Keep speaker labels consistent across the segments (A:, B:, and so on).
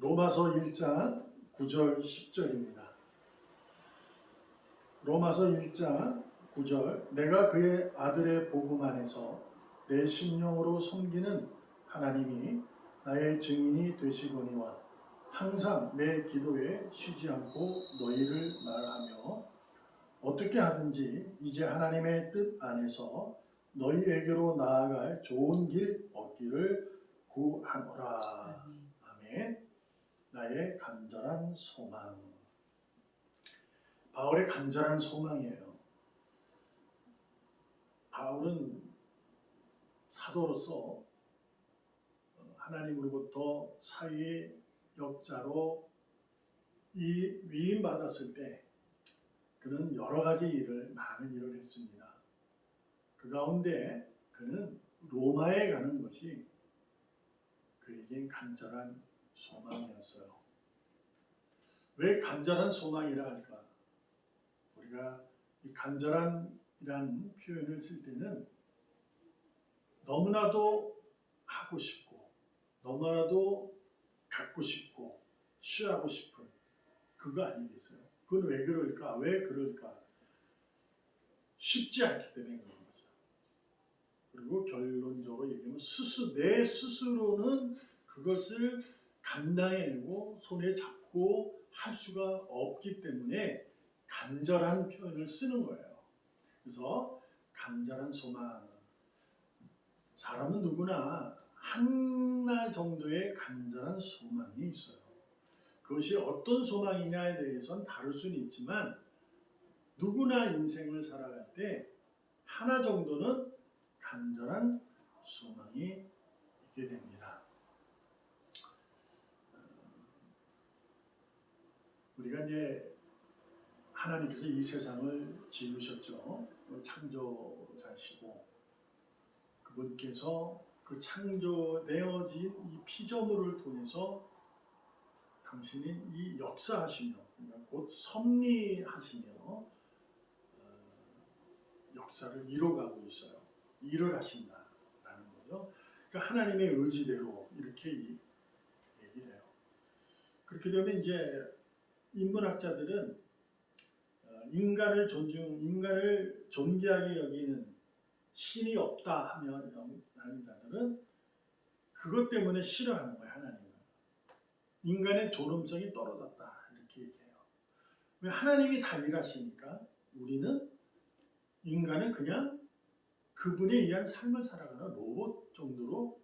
A: 로마서 1장 9절 10절입니다. 로마서 1장 9절 내가 그의 아들의 복음 안에서 내 심령으로 섬기는 하나님이 나의 증인이 되시거니와 항상 내 기도에 쉬지 않고 너희를 말하며 어떻게 하든지 이제 하나님의 뜻 안에서 너희에게로 나아갈 좋은 길 얻기를 구하노라. 나의 간절한 소망. 바울의 간절한 소망이에요. 바울은 사도로서 하나님으로부터 사회의 역자로 이 위임 받았을 때 그는 여러 가지 일을 많은 일을 했습니다. 그 가운데 그는 로마에 가는 것이 그에겐 간절한 소망이었어요. 왜 간절한 소망이라 할까? 우리가 이 간절한이라는 표현을 쓸 때는 너무나도 하고 싶고 너무나도 갖고 싶고 취하고 싶은 그거 아니겠어요? 그건 왜 그럴까? 왜 그럴까? 쉽지 않기 때문에 그런 거죠. 그리고 결론적으로 얘기하면 스스 내 스스로는 그것을 감당해내고 손에 잡고 할 수가 없기 때문에 간절한 표현을 쓰는 거예요. 그래서 간절한 소망. 사람은 누구나 하나 정도의 간절한 소망이 있어요. 그것이 어떤 소망이냐에 대해서는 다를 수는 있지만 누구나 인생을 살아갈 때 하나 정도는 간절한 소망이 있게 됩니다. 우리가 이제 하나님께서 이 세상을 지으셨죠. 창조자시고 그분께서 그 창조되어진 이 피조물을 통해서 당신이 이 역사하시며 그러니까 곧 섭리하시며 어, 역사를 이뤄가고 있어요. 일을 하신다라는 거죠. 그러니까 하나님의 의지대로 이렇게 이- 얘기를 해요. 그렇게 되면 이제 인문학자들은 어, 인간을 존중, 인간을 존귀하게 여기는 신이 없다 하면 하는 자들은 그것 때문에 싫어하는 거예요 하나님을. 인간의 존엄성이 떨어졌다 이렇게 얘기해요. 왜 하나님이 다 일하시니까 우리는 인간은 그냥 그분에 의한 삶을 살아가는 로봇 정도로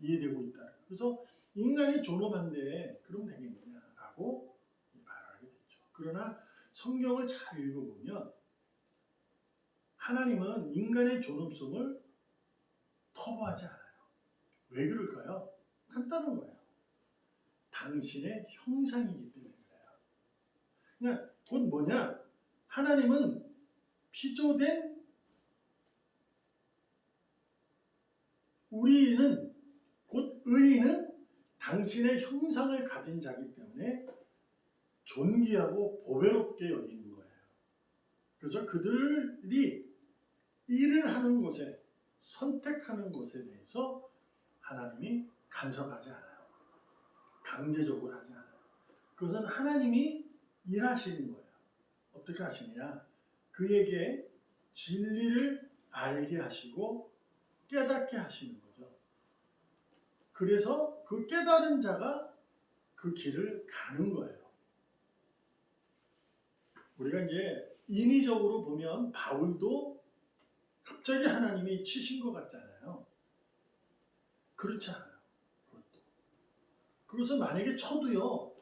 A: 이해되고 있다. 그래서 인간이 존엄한데 그럼 되겠느냐라고. 그러나 성경을 잘 읽어보면 하나님은 인간의 존엄성을 터부하지 않아요. 왜 그럴까요? 간단한 거예요. 당신의 형상이기 때문에 그래요. 그냥 곧 뭐냐? 하나님은 피조된 우리는 곧 의인은 당신의 형상을 가진 자기 때문에 존귀하고 보배롭게 여기는 거예요. 그래서 그들이 일을 하는 곳에 선택하는 것에 대해서 하나님이 간섭하지 않아요. 강제적으로 하지 않아요. 그것은 하나님이 일하시는 거예요. 어떻게 하시냐? 그에게 진리를 알게 하시고 깨닫게 하시는 거죠. 그래서 그 깨달은 자가 그 길을 가는 거예요. 우리가 이제 인위적으로 보면 바울도 갑자기 하나님이 치신 것 같잖아요. 그렇지 않아요. 그것도. 그것은 만약에 쳐도요,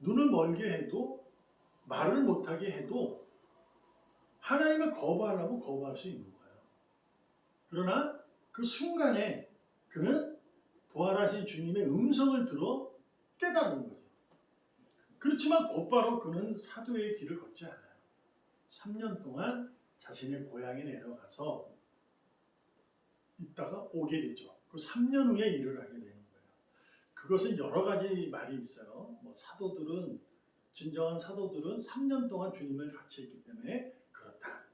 A: 눈을 멀게 해도 말을 못하게 해도 하나님을 거부하려면 거부할 수 있는 거예요. 그러나 그 순간에 그는 부활하신 주님의 음성을 들어 깨달은 거죠. 그렇지만 곧바로 그는 사도의 길을 걷지 않아요. 3년 동안 자신의 고향에 내려가서 있다가 오게 되죠. 그 3년 후에 일을 하게 되는 거예요. 그것은 여러 가지 말이 있어요. 뭐 사도들은 진정한 사도들은 3년 동안 주님을 같이 했기 때문에 그렇다.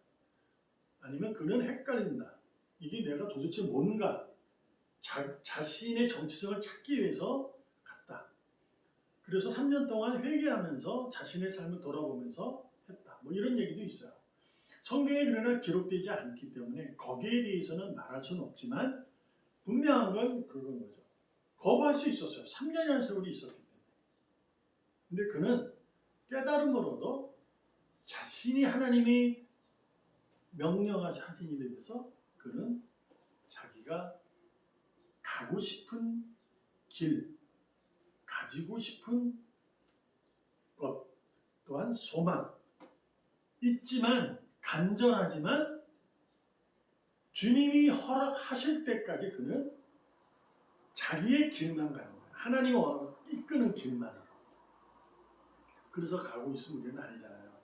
A: 아니면 그는 헷갈린다. 이게 내가 도대체 뭔가 자, 자신의 정체성을 찾기 위해서. 그래서 3년 동안 회개하면서 자신의 삶을 돌아보면서 했다. 뭐 이런 얘기도 있어요. 성경에 그러나 기록되지 않기 때문에 거기에 대해서는 말할 수는 없지만 분명한 건 그건 거죠. 거부할 수 있었어요. 3년이라는 세월이 있었기 때문에. 근데 그는 깨달음으로도 자신이 하나님이 명령하신 일에 대해서 그는 자기가 가고 싶은 길, 가지고 싶은 것 또한 소망 있지만 간절하지만 주님이 허락하실 때까지 그는 자기의 길만 가는 거예요. 하나님 이끄는 길만으로. 그래서 가고 있으면 우리는 아니잖아요.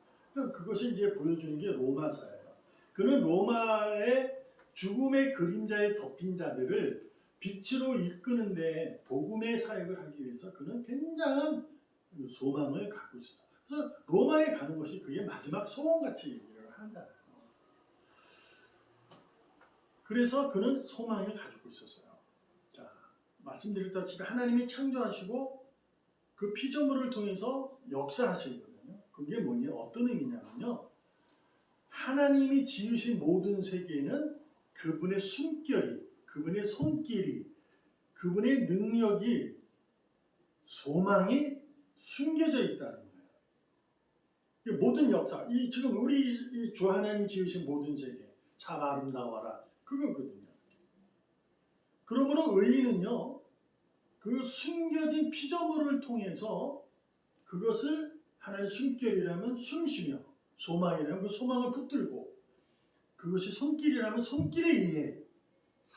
A: 그것이 이제 보여주는 게 로마서예요. 그는 로마의 죽음의 그림자에 덮인 자들을 빛으로 이끄는데 복음의 사역을 하기 위해서 그는 굉장한 소망을 갖고 있었어요. 그래서 로마에 가는 것이 그게 마지막 소원같이 얘기를 한잖아요. 그래서 그는 소망을 가지고 있었어요. 자, 말씀드렸다시피 하나님이 창조하시고 그 피조물을 통해서 역사하시거든요. 그게 뭐냐? 어떤 의미냐면요. 하나님이 지으신 모든 세계에는 그분의 숨결이, 그분의 손길이, 그분의 능력이, 소망이 숨겨져 있다는 거예요. 이 모든 역사, 이 지금 우리 이주 하나님 지으신 모든 세계, 참 아름다워라, 그거거든요. 그러므로 의인은요, 그 숨겨진 피조물을 통해서 그것을 하나님 숨결이라면 숨쉬며 소망이라면 그 소망을 붙들고 그것이 손길이라면 손길에 의해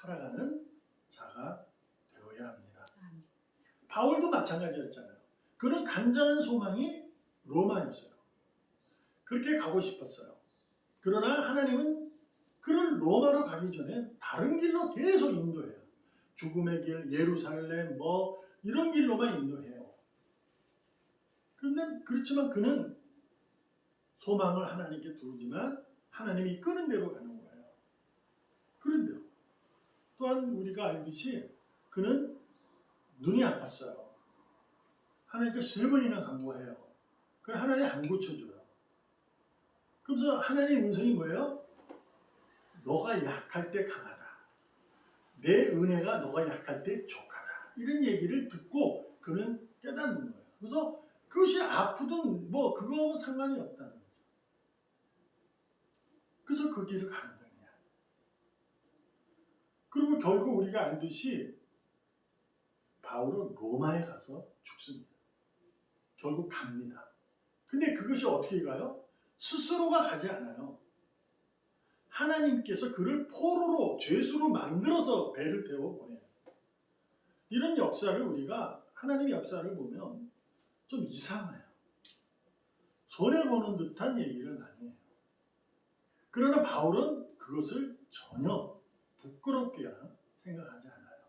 A: 살아가는 자가 되어야 합니다.
B: 아멘.
A: 바울도 마찬가지였잖아요. 그는 간절한 소망이 로마였어요. 그렇게 가고 싶었어요. 그러나 하나님은 그를 로마로 가기 전에 다른 길로 계속 인도해요. 죽음의 길, 예루살렘, 뭐 이런 길로만 인도해요. 그런데 그렇지만 그는 소망을 하나님께 두지만 하나님이 이끄는 대로 가는. 또한 우리가 알듯이 그는 눈이 아팠어요. 하나님께 세 번이나 간구해요. 그걸 하나님 안 고쳐줘요. 그래서 하나님의 음성이 뭐예요? 너가 약할 때 강하다. 내 은혜가 너가 약할 때 족하다. 이런 얘기를 듣고 그는 깨닫는 거예요. 그래서 그것이 아프든 뭐 그거하고 상관이 없다는 거죠. 그래서 그 길을 가는 거냐. 그리고 결국 우리가 알듯이 바울은 로마에 가서 죽습니다. 결국 갑니다. 근데 그것이 어떻게 가요? 스스로가 가지 않아요. 하나님께서 그를 포로로 죄수로 만들어서 배를 태워 보내요. 이런 역사를 우리가 하나님의 역사를 보면 좀 이상해요. 손해 보는 듯한 얘기를 많이 해요. 그러나 바울은 그것을 전혀 부끄럽게야 생각하지 않아요.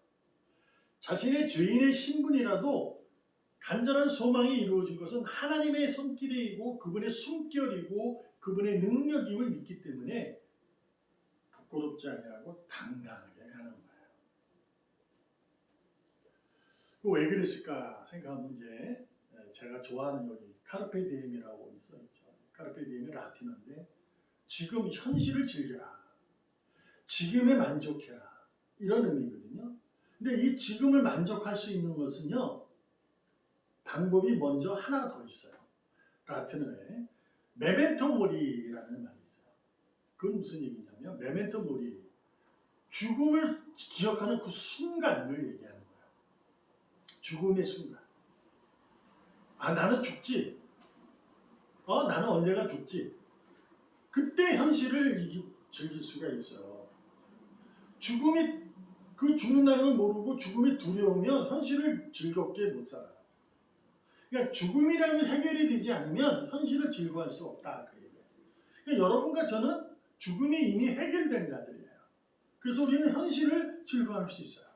A: 자신의 죄인의 신분이라도 간절한 소망이 이루어진 것은 하나님의 손길이고 그분의 숨결이고 그분의 능력임을 믿기 때문에 부끄럽지 아니하고 당당하게 가는 거예요. 그왜 그랬을까 생각하면 이제 제가 좋아하는 여기 카르페 디엠이라고 써 있죠. 카르페 디엠이 라틴어인데 지금 현실을 즐겨라. 지금에 만족해라. 이런 의미거든요. 근데 이 지금을 만족할 수 있는 것은요. 방법이 먼저 하나 더 있어요. 라틴어에 메멘토 모리라는 말이 있어요. 그건 무슨 얘기냐면 메멘토 모리 죽음을 기억하는 그 순간을 얘기하는 거예요. 죽음의 순간. 아 나는 죽지. 어 나는 언제가 죽지. 그때 현실을 즐길 수가 있어요. 죽음이 그 죽는다는 걸 모르고 죽음이 두려우면 현실을 즐겁게 못 살아요. 그러니까 죽음이라는 게 해결이 되지 않으면 현실을 즐거워할 수 없다 그. 그러니까 여러분과 저는 죽음이 이미 해결된 자들이에요. 그래서 우리는 현실을 즐거워할 수 있어요.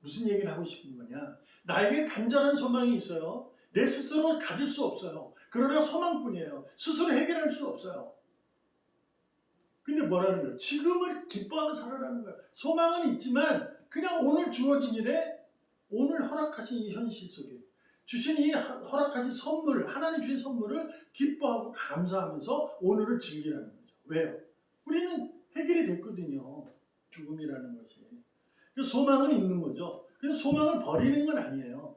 A: 무슨 얘기를 하고 싶은 거냐? 나에게 간절한 소망이 있어요. 내 스스로 가질 수 없어요. 그러나 소망뿐이에요. 스스로 해결할 수 없어요. 근데 뭐라는 거예요? 지금을 기뻐하며 살아라는 거예요. 소망은 있지만 그냥 오늘 주어진 일에 오늘 허락하신 이 현실 속에 주신 이 허락하신 선물, 하나님 주신 선물을 기뻐하고 감사하면서 오늘을 즐기라는 거죠. 왜요? 우리는 해결이 됐거든요. 죽음이라는 것이. 소망은 있는 거죠. 그래서 소망을 버리는 건 아니에요.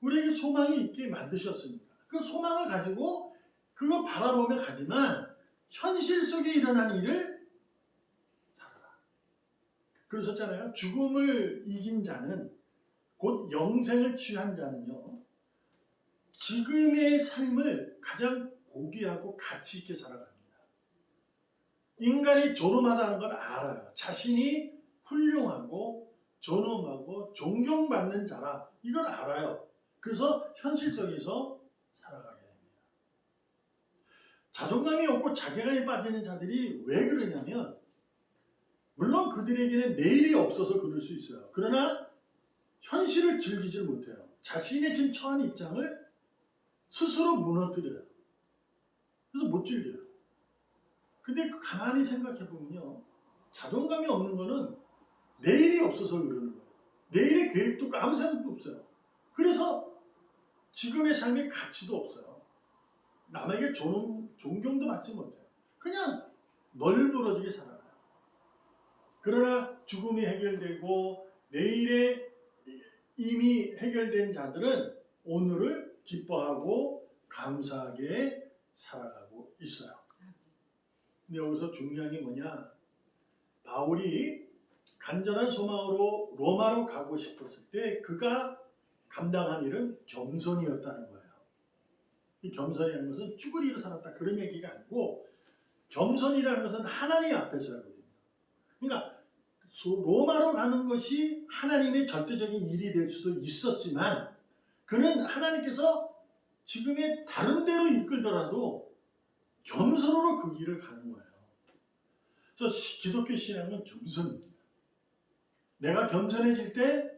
A: 우리에게 소망이 있게 만드셨습니다. 그 소망을 가지고 그걸 바라보며 가지만 현실 속에 일어난 일을 살아라. 그러셨잖아요. 죽음을 이긴 자는 곧 영생을 취한 자는요. 지금의 삶을 가장 고귀하고 가치 있게 살아갑니다. 인간이 존엄하다는 걸 알아요. 자신이 훌륭하고 존엄하고 존경받는 자라 이걸 알아요. 그래서 현실 속에서 살아가게 됩니다. 자존감이 없고 자괴감에 빠지는 자들이 왜 그러냐면 물론 그들에게는 내일이 없어서 그럴 수 있어요. 그러나 현실을 즐기질 못해요. 자신의 지금 처한 입장을 스스로 무너뜨려요. 그래서 못 즐겨요. 근데 그 가만히 생각해 보면요. 자존감이 없는 거는 내일이 없어서 그러는 거예요. 내일의 계획도 아무 생각도 없어요. 그래서 지금의 삶의 가치도 없어요. 남에게 존, 존경도 받지 못해요. 그냥 널브러지게 살아가요. 그러나 죽음이 해결되고 내일에 이미 해결된 자들은 오늘을 기뻐하고 감사하게 살아가고 있어요. 근데 여기서 중요한 게 뭐냐? 바울이 간절한 소망으로 로마로 가고 싶었을 때 그가 감당한 일은 겸손이었다는 거예요. 이 겸손이라는 것은 쭈그리로 살았다 그런 얘기가 아니고 겸손이라는 것은 하나님 앞에서 하거든요. 그러니까 로마로 가는 것이 하나님의 절대적인 일이 될 수도 있었지만 그는 하나님께서 지금의 다른 데로 이끌더라도 겸손으로 그 길을 가는 거예요. 그래서 기독교 신앙은 겸손입니다. 내가 겸손해질 때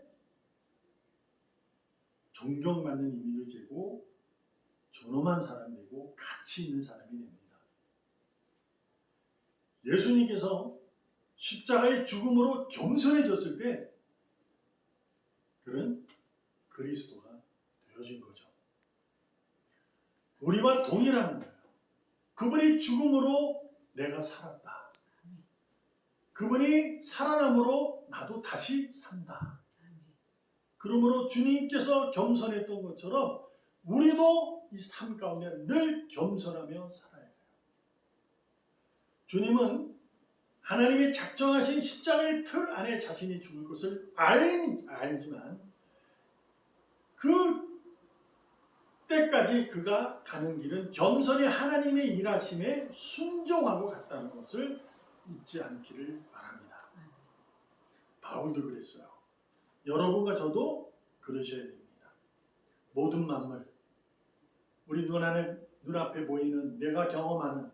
A: 존경받는 의미를 재고 존엄한 사람이 되고 가치 있는 사람이 됩니다. 예수님께서 십자가의 죽음으로 겸손해졌을 때 그는 그리스도가 되어진 거죠. 우리와 동일한. 그분이 죽음으로 내가 살았다. 그분이 살아남으로 나도 다시 산다. 그러므로 주님께서 겸손했던 것처럼 우리도 이 삶 가운데 늘 겸손하며 살아야 해요. 주님은 하나님이 작정하신 십자가의 틀 안에 자신이 죽을 것을 알, 알지만 그 때까지 그가 가는 길은 겸손히 하나님의 일하심에 순종하고 갔다는 것을 잊지 않기를 바랍니다. 바울도 그랬어요. 여러분과 저도 그러셔야 됩니다. 모든 만물, 우리 눈 안에 눈앞에 보이는 내가 경험하는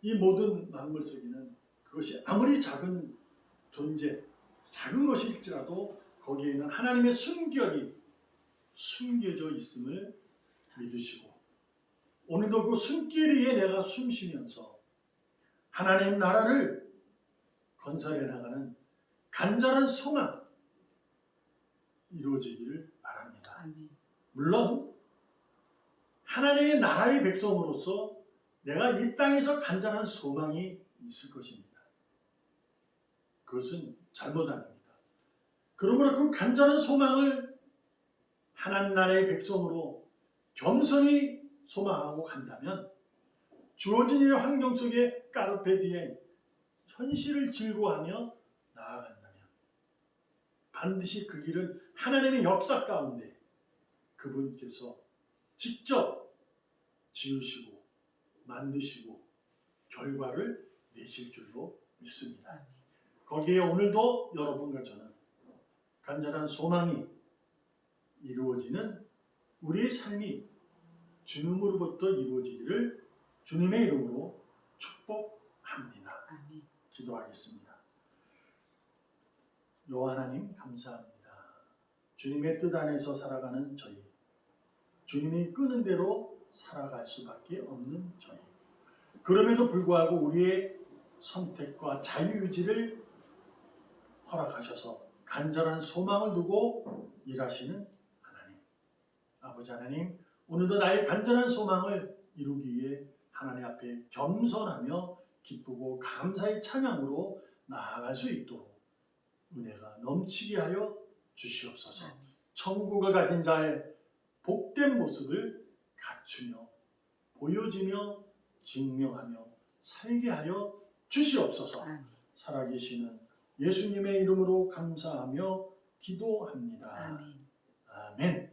A: 이 모든 만물 속에는 그것이 아무리 작은 존재, 작은 것일지라도 거기에는 하나님의 순결이 숨겨져 있음을 믿으시고 오늘도 그 숨길 위에 내가 숨쉬면서 하나님 나라를 건설해 나가는 간절한 소망 이루어지기를. 물론 하나님의 나라의 백성으로서 내가 이 땅에서 간절한 소망이 있을 것입니다. 그것은 잘못 아닙니다. 그러므로 그 간절한 소망을 하나님 나라의 백성으로 겸손히 소망하고 간다면 주어진 일 환경 속에 까르페디에 현실을 즐거워하며 나아간다면 반드시 그 길은 하나님의 역사 가운데 그분께서 직접 지으시고 만드시고 결과를 내실 줄로 믿습니다. 거기에 오늘도 여러분과 저는 간절한 소망이 이루어지는 우리의 삶이 주님으로부터 이루어지기를 주님의 이름으로 축복합니다.
B: 아멘.
A: 기도하겠습니다. 여호와 하나님 감사합니다. 주님의 뜻 안에서 살아가는 저희, 주님이 끄는 대로 살아갈 수밖에 없는 저희. 그럼에도 불구하고 우리의 선택과 자유의지를 허락하셔서 간절한 소망을 두고 일하시는 하나님. 아버지 하나님 오늘도 나의 간절한 소망을 이루기 위해 하나님 앞에 겸손하며 기쁘고 감사의 찬양으로 나아갈 수 있도록 은혜가 넘치게 하여 주시옵소서. 천국을 가진 자의 복된 모습을 갖추며 보여지며 증명하며 살게 하여 주시옵소서.
B: 아멘.
A: 살아계시는 예수님의 이름으로 감사하며 기도합니다.
B: 아멘.
A: 아멘.